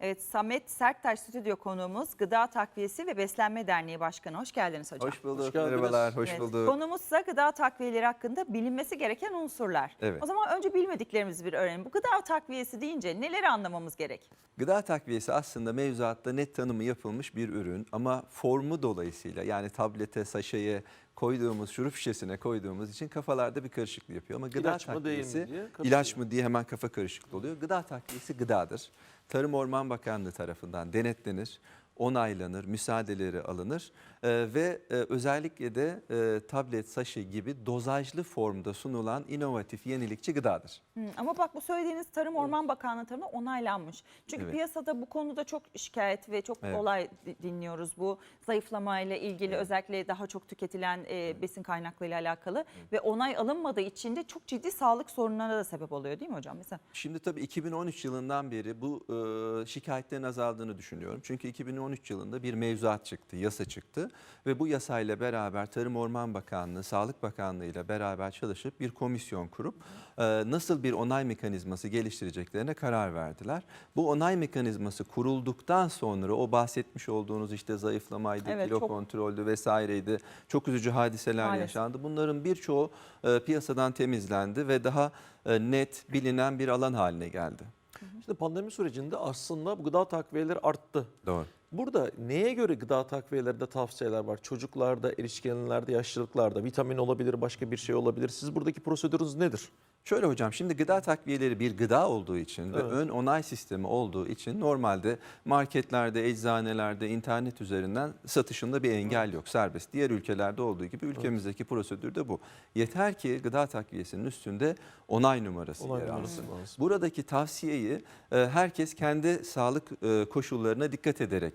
Evet Samet Serttaş stüdyo konuğumuz Gıda Takviyesi ve Beslenme Derneği Başkanı. Hoş geldiniz hocam. Hoş bulduk. Hoş geldiniz. Merhabalar. Hoş Evet, bulduk. Konumuzsa gıda takviyeleri hakkında bilinmesi gereken unsurlar. Evet. O zaman önce bilmediklerimizi bir öğrenelim. Bu gıda takviyesi deyince neleri anlamamız gerek? Gıda takviyesi aslında mevzuatta net tanımı yapılmış bir ürün ama formu dolayısıyla yani tablete, saşeye koyduğumuz, şurup şişesine koyduğumuz için kafalarda bir karışıklık yapıyor. Ama gıda İlaç mı, değil mi takviyesi diye ilaç mı diye hemen kafa karışıklığı oluyor. Gıda takviyesi gıdadır. Tarım Orman Bakanlığı tarafından denetlenir, onaylanır, müsaadeleri alınır Ee, ve e, özellikle de e, tablet, saşe gibi dozajlı formda sunulan inovatif, yenilikçi gıdadır. Hı, ama bak bu söylediğiniz Tarım Orman Bakanlığı tarafından onaylanmış. Çünkü Evet. piyasada bu konuda çok şikayet ve çok Evet. olay di- dinliyoruz. Bu zayıflamayla ilgili özellikle daha çok tüketilen e, besin kaynaklarıyla alakalı ve onay alınmadığı için de çok ciddi sağlık sorunlarına da sebep oluyor değil mi hocam? Mesela Şimdi tabii 2013 yılından beri bu e, şikayetlerin azaldığını düşünüyorum. Çünkü 2013 yılında bir mevzuat çıktı, yasa çıktı ve bu yasayla beraber Tarım Orman Bakanlığı, Sağlık Bakanlığı ile beraber çalışıp bir komisyon kurup e, nasıl bir onay mekanizması geliştireceklerine karar verdiler. Bu onay mekanizması kurulduktan sonra o bahsetmiş olduğunuz işte zayıflamaydı, Evet, kilo çok- kontroldü vesaireydi. Çok üzücü hadiseler Maalesef. yaşandı. Bunların birçoğu e, piyasadan temizlendi ve daha e, net bilinen bir alan haline geldi. Şimdi pandemi sürecinde aslında bu gıda takviyeleri arttı. Doğru. Burada neye göre gıda takviyelerinde tavsiyeler var? Çocuklarda, erişkinlerde, yaşlılıklarda, vitamin olabilir, başka bir şey olabilir. Siz buradaki prosedürünüz nedir? Şöyle hocam şimdi gıda takviyeleri bir gıda olduğu için ve Evet. ön onay sistemi olduğu için normalde marketlerde, eczanelerde, internet üzerinden satışında bir engel yok. Serbest. Diğer ülkelerde olduğu gibi ülkemizdeki prosedür de bu. Yeter ki gıda takviyesinin üstünde onay numarası Onay yer numarası alsın. lazım. Buradaki tavsiyeyi e, herkes kendi sağlık e, koşullarına dikkat ederek,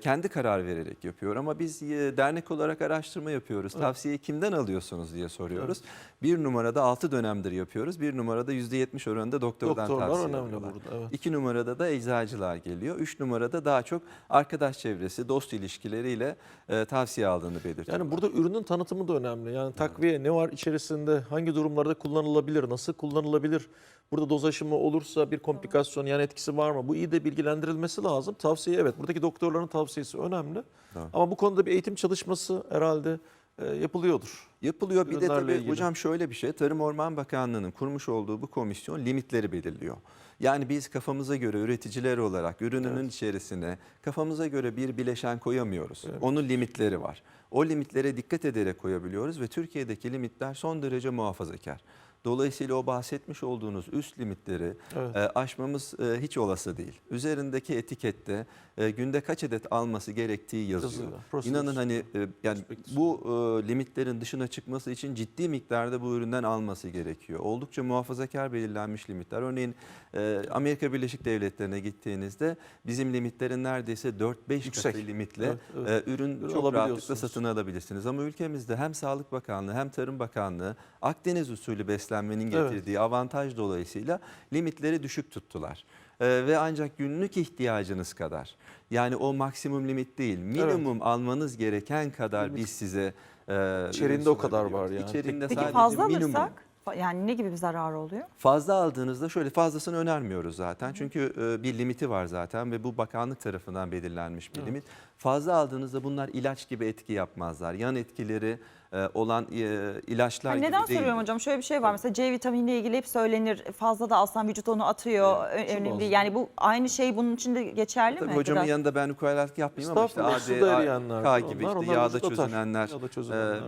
kendi karar vererek yapıyor. Ama biz dernek olarak araştırma yapıyoruz. Tavsiyeyi kimden alıyorsunuz diye soruyoruz. Bir numarada 6 dönemdir yapıyoruz. Bir numarada %70 oranında doktordan Doktorlar tavsiye önemli alıyorlar. burada. Evet. İki numarada da eczacılar geliyor. Üç numarada daha çok arkadaş çevresi, dost ilişkileriyle e, tavsiye aldığını belirtiyor. Yani burada ürünün tanıtımı da önemli. Yani takviye ne var içerisinde, hangi durumlarda kullanılabilir, nasıl kullanılabilir? Burada doz aşımı olursa bir komplikasyon, yan etkisi var mı? Bu iyi de bilgilendirilmesi lazım. Tavsiye evet, buradaki doktorların tavsiyesi önemli. Doğru. Ama bu konuda bir eğitim çalışması herhalde e, yapılıyordur. Yapılıyor. Bir de tabii ilgili. hocam şöyle bir şey. Tarım Orman Bakanlığı'nın kurmuş olduğu bu komisyon limitleri belirliyor. Yani biz kafamıza göre üreticiler olarak ürününün içerisine kafamıza göre bir bileşen koyamıyoruz. Onun limitleri var. O limitlere dikkat ederek koyabiliyoruz ve Türkiye'deki limitler son derece muhafazakar. Dolayısıyla o bahsetmiş olduğunuz üst limitleri Evet. e, aşmamız e, hiç olası değil. Üzerindeki etikette e, günde kaç adet alması gerektiği yazıyor. İnanın hani e, yani bu e, limitlerin dışına çıkması için ciddi miktarda bu üründen alması gerekiyor. Oldukça muhafazakar belirlenmiş limitler. Örneğin e, Amerika Birleşik Devletleri'ne gittiğinizde bizim limitlerin neredeyse 4-5 Yüksek. katı limitle Evet, evet. e, ürün Ürün çok rahatlıkla satın alabilirsiniz. Ama ülkemizde hem Sağlık Bakanlığı hem Tarım Bakanlığı Akdeniz usulü beslenmenin Evet. getirdiği avantaj dolayısıyla limitleri düşük tuttular. E, ve ancak günlük ihtiyacınız kadar yani o maksimum limit değil minimum almanız gereken kadar Limit. biz size e, İçeriğinde ürün o kadar var yani. İçeriğinde Peki sadece fazla minimum. alırsak yani ne gibi bir zarar oluyor? Fazla aldığınızda şöyle fazlasını önermiyoruz zaten. Çünkü e, bir limiti var zaten ve bu bakanlık tarafından belirlenmiş bir Evet. limit. Fazla aldığınızda bunlar ilaç gibi etki yapmazlar. Yan etkileri olan e, ilaçlar Hani gibi neden değil. soruyorum hocam? Şöyle bir şey var mesela C vitaminiyle ilgili hep söylenir. Fazla da alsan vücut onu atıyor. Evet, önemli değil. Yani bu aynı şey bunun için de geçerli Tabii mi? hocamın Gıda- yanında ben ukalalık yapmayayım ama işte Estağfurullah, AD, suda eriyenler, K gibi onlar- işte onlar yağda çözünenler,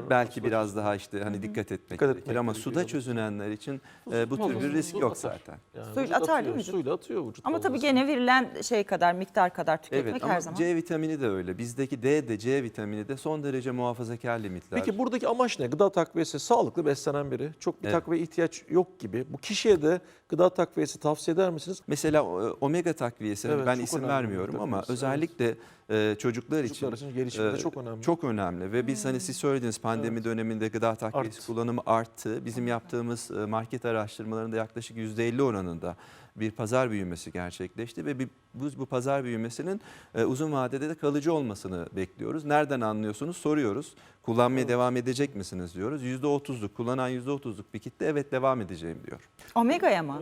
e, belki biraz daha işte hani dikkat etmek Dikkat gerekir etmek ama suda evet. çözünenler için e, bu tür bir risk yok zaten. Yani Suyla atar değil mi? Suyla atıyor vücut. Ama tabii gene verilen şey kadar miktar kadar tüketmek Evet her ama zaman. C vitamini de öyle. Bizdeki D de C vitamini de son derece muhafazakar limitler. Peki buradaki amaç ne? Gıda takviyesi sağlıklı beslenen biri. Çok bir Evet. takviye ihtiyaç yok gibi. Bu kişiye de gıda takviyesi tavsiye eder misiniz? Mesela e, omega takviyesi Evet, ben isim vermiyorum ama takviyesi, özellikle e, çocuklar için Çocuklar için gelişimde e, çok önemli. Çok önemli ve biz hani siz söylediniz pandemi Evet. döneminde gıda takviyesi Arttı. kullanımı arttı. Bizim yaptığımız market araştırmalarında yaklaşık %50 oranında bir pazar büyümesi gerçekleşti ve bir, bu, bu pazar büyümesinin e, uzun vadede de kalıcı olmasını bekliyoruz. Nereden anlıyorsunuz? Soruyoruz. Kullanmaya Evet. devam edecek misiniz diyoruz. %30'luk kullanan %30'luk bir kitle evet devam edeceğim diyor. Omega'ya mı?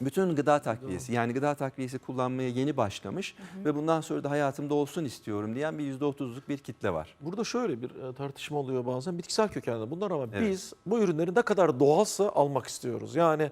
Bütün gıda takviyesi yani gıda takviyesi kullanmaya yeni başlamış ve bundan sonra da hayatımda olsun istiyorum diyen bir %30'luk bir kitle var. Burada şöyle bir e, tartışma oluyor bazen. Bitkisel kökenli bunlar ama Evet. biz bu ürünleri ne kadar doğalsa almak istiyoruz. Yani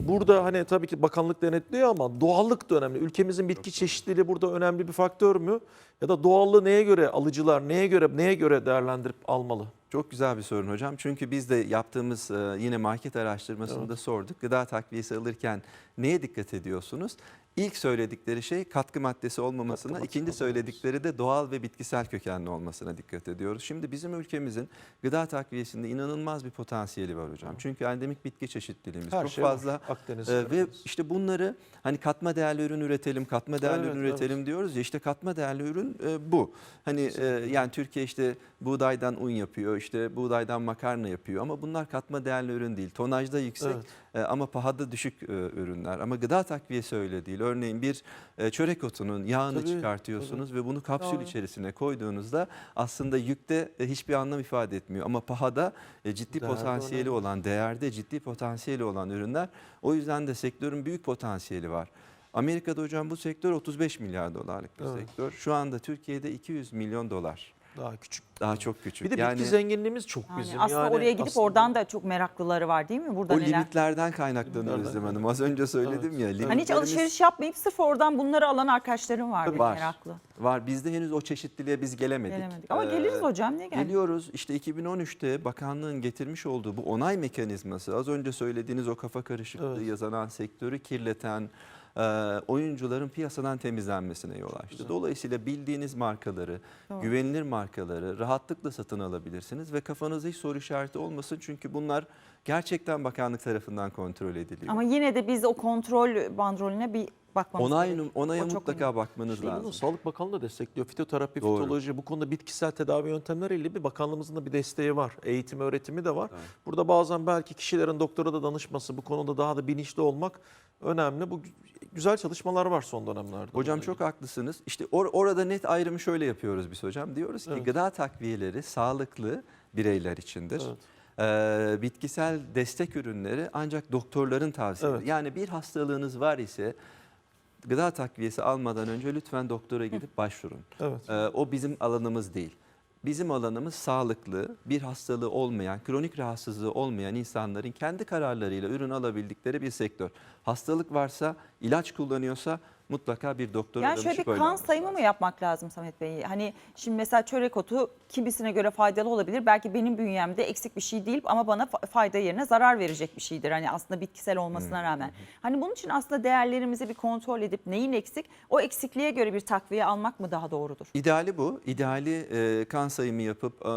burada hani tabii ki bakanlık denetliyor ama doğallık da önemli. Ülkemizin bitki çeşitliliği burada önemli bir faktör mü? Ya da doğallığı neye göre alıcılar neye göre neye göre değerlendirip almalı? Çok güzel bir sorun hocam. Çünkü biz de yaptığımız e, yine market araştırmasında sorduk. Gıda takviyesi alırken neye dikkat ediyorsunuz? İlk söyledikleri şey katkı maddesi olmamasına, Katkı ikinci maddesi söyledikleri de doğal ve bitkisel kökenli olmasına dikkat ediyoruz. Şimdi bizim ülkemizin gıda takviyesinde inanılmaz bir potansiyeli var hocam. Çünkü endemik bitki çeşitliliğimiz Her çok şey var. fazla. Akdeniz. Ee, ve işte bunları hani katma değerli ürün üretelim, katma değerli Evet, ürün üretelim diyoruz ya işte katma değerli ürün e, bu. Hani e, yani Türkiye işte buğdaydan un yapıyor, işte buğdaydan makarna yapıyor ama bunlar katma değerli ürün değil. Tonajda yüksek Evet. e, ama pahada düşük e, ürünler. Ama gıda takviyesi öyle değil. Örneğin bir e, çörek otunun yağını Tabii, çıkartıyorsunuz ve bunu kapsül Doğru. içerisine koyduğunuzda aslında yükte e, hiçbir anlam ifade etmiyor. Ama pahada e, ciddi Değerde potansiyeli önemli. olan, değerde ciddi potansiyeli olan ürünler. O yüzden de sektörün büyük potansiyeli var. Amerika'da hocam bu sektör 35 milyar dolarlık bir Evet. sektör. Şu anda Türkiye'de 200 milyon dolar. Daha küçük. Daha çok küçük. Bir de bitki zenginliğimiz çok Yani bizim. aslında Yani oraya gidip aslında- oradan da çok meraklıları var değil mi? Burada o neler? limitlerden kaynaklanıyor Özlem Hanım. Az önce söyledim Evet. ya. Hani hiç Hani hiç limitlerimiz- alışveriş yapmayıp sırf oradan bunları alan arkadaşlarım var Var. meraklı. Var. Bizde henüz o çeşitliliğe biz gelemedik. Gelemedik. Ama Ee, geliriz hocam niye gelmedik? Geliyoruz işte 2013'te bakanlığın getirmiş olduğu bu onay mekanizması az önce söylediğiniz o kafa karışıklığı Evet. yazanan sektörü kirleten oyuncuların piyasadan temizlenmesine yol açtı. Dolayısıyla bildiğiniz markaları, Doğru. güvenilir markaları rahatlıkla satın alabilirsiniz ve kafanızda hiç soru işareti olmasın çünkü bunlar gerçekten bakanlık tarafından kontrol ediliyor. Ama yine de biz o kontrol bandrolüne bir bakmamız Onay, gerekiyor. onaya O çok mutlaka önemli. bakmanız İşte lazım. Sağlık Bakanlığı da destekliyor. Fitoterapi, Doğru. fitoloji bu konuda bitkisel tedavi yöntemleriyle bir bakanlığımızın da bir desteği var. Eğitim, öğretimi de var. Evet. Burada bazen belki kişilerin doktora da danışması, bu konuda daha da bilinçli olmak önemli. Bu gü- güzel çalışmalar var son dönemlerde. Hocam çok haklısınız. İşte or- orada net ayrımı şöyle yapıyoruz biz hocam. Diyoruz ki Evet. gıda takviyeleri sağlıklı bireyler içindir. Evet. Ee, bitkisel destek ürünleri ancak doktorların tavsiyesi. Evet. Yani bir hastalığınız var ise gıda takviyesi almadan önce lütfen doktora gidip başvurun. Evet. Ee, o bizim alanımız değil. Bizim alanımız sağlıklı, bir hastalığı olmayan, kronik rahatsızlığı olmayan insanların kendi kararlarıyla ürün alabildikleri bir sektör. Hastalık varsa, ilaç kullanıyorsa mutlaka bir doktora Yani şöyle bir danışıp öyle kan alması sayımı lazım. mı yapmak lazım Samet Bey? Hani şimdi mesela çörek otu kimisine göre faydalı olabilir. Belki benim bünyemde eksik bir şey değil ama bana fa- fayda yerine zarar verecek bir şeydir. Hani aslında bitkisel olmasına rağmen. Hani bunun için aslında değerlerimizi bir kontrol edip neyin eksik? O eksikliğe göre bir takviye almak mı daha doğrudur? İdeali bu. İdeali e, kan sayımı yapıp e,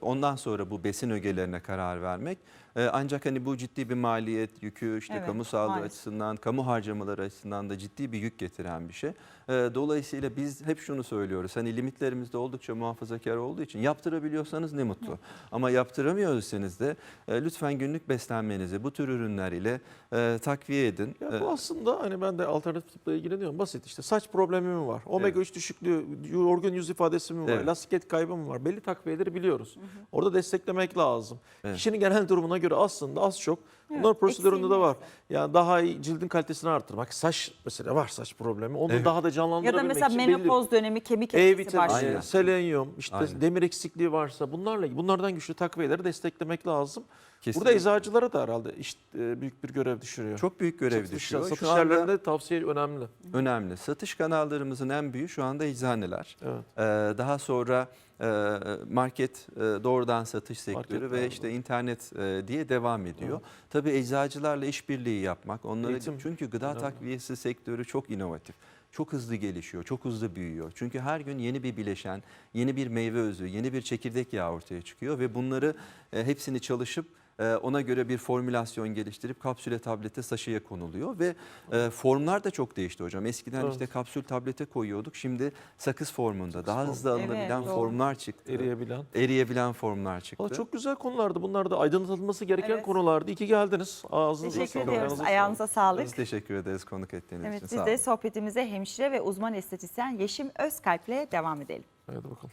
ondan sonra bu besin ögelerine karar vermek. E, ancak hani bu ciddi bir maliyet yükü, işte Evet, kamu sağlığı maalesef. açısından, kamu harcamaları açısından da ciddi bir yük getiren bir şey. E, dolayısıyla biz hep şunu söylüyoruz. Hani limitlerimiz de oldukça muhafazakar olduğu için yaptırabiliyorsanız ne mutlu. Ama yaptıramıyorsanız da e, lütfen günlük beslenmenizi bu tür ürünler ile e, takviye edin. Ya E, bu aslında hani ben de alternatif tıpla ilgileniyorum. Basit işte saç problemi mi var? Omega 3 düşüklüğü, yorgun yüz ifadesi mi var? Evet. Lastik kaybı mı var? Belli takviyeleri biliyoruz. Orada desteklemek lazım. Evet. Kişinin genel durumuna göre aslında az çok bunların prosedüründe de var. Yani daha iyi cildin kalitesini artırmak. Saç mesela var saç problemi. Onu Evet. daha da Ya canlandırabilmek da mesela için belli- menopoz dönemi kemik E etkisi vitamini, başlıyor. Aynen. selenyum, işte Aynen. demir eksikliği varsa bunlarla bunlardan güçlü takviyeleri desteklemek lazım. kesinlikle. Burada eczacılara da herhalde işte e, büyük bir görev düşürüyor. çok büyük görev Satış- düşüyor. Satış Şu anda- yerlerinde tavsiye önemli. önemli. Satış kanallarımızın en büyüğü şu anda eczaneler. Evet. Ee, daha sonra e, market e, doğrudan satış sektörü Marketler ve işte internet e, diye devam ediyor. Tabii eczacılarla işbirliği yapmak, onları Eğitim çünkü gıda önemli. takviyesi sektörü çok inovatif. Çok hızlı gelişiyor, çok hızlı büyüyor. Çünkü her gün yeni bir bileşen, yeni bir meyve özü, yeni bir çekirdek yağı ortaya çıkıyor ve bunları e, hepsini çalışıp e, ona göre bir formülasyon geliştirip kapsüle tablete saşıya konuluyor ve e, formlar da çok değişti hocam. Eskiden Evet. işte kapsül tablete koyuyorduk. Şimdi sakız formunda daha formu. hızlı alınabilen Evet, formlar çıktı. Eriyebilen. Eriyebilen formlar çıktı. Valla çok güzel konulardı. Bunlar da aydınlatılması gereken Evet. konulardı. İyi ki geldiniz. Ağzınıza Teşekkür sağlık, ediyoruz. ayağınıza sağlık. Ayağınıza sağlık. Biz teşekkür ederiz konuk ettiğiniz Evet için. biz Sağ de olun. sohbetimize hemşire ve uzman estetisyen Yeşim Özkalp'le devam edelim. Hadi bakalım.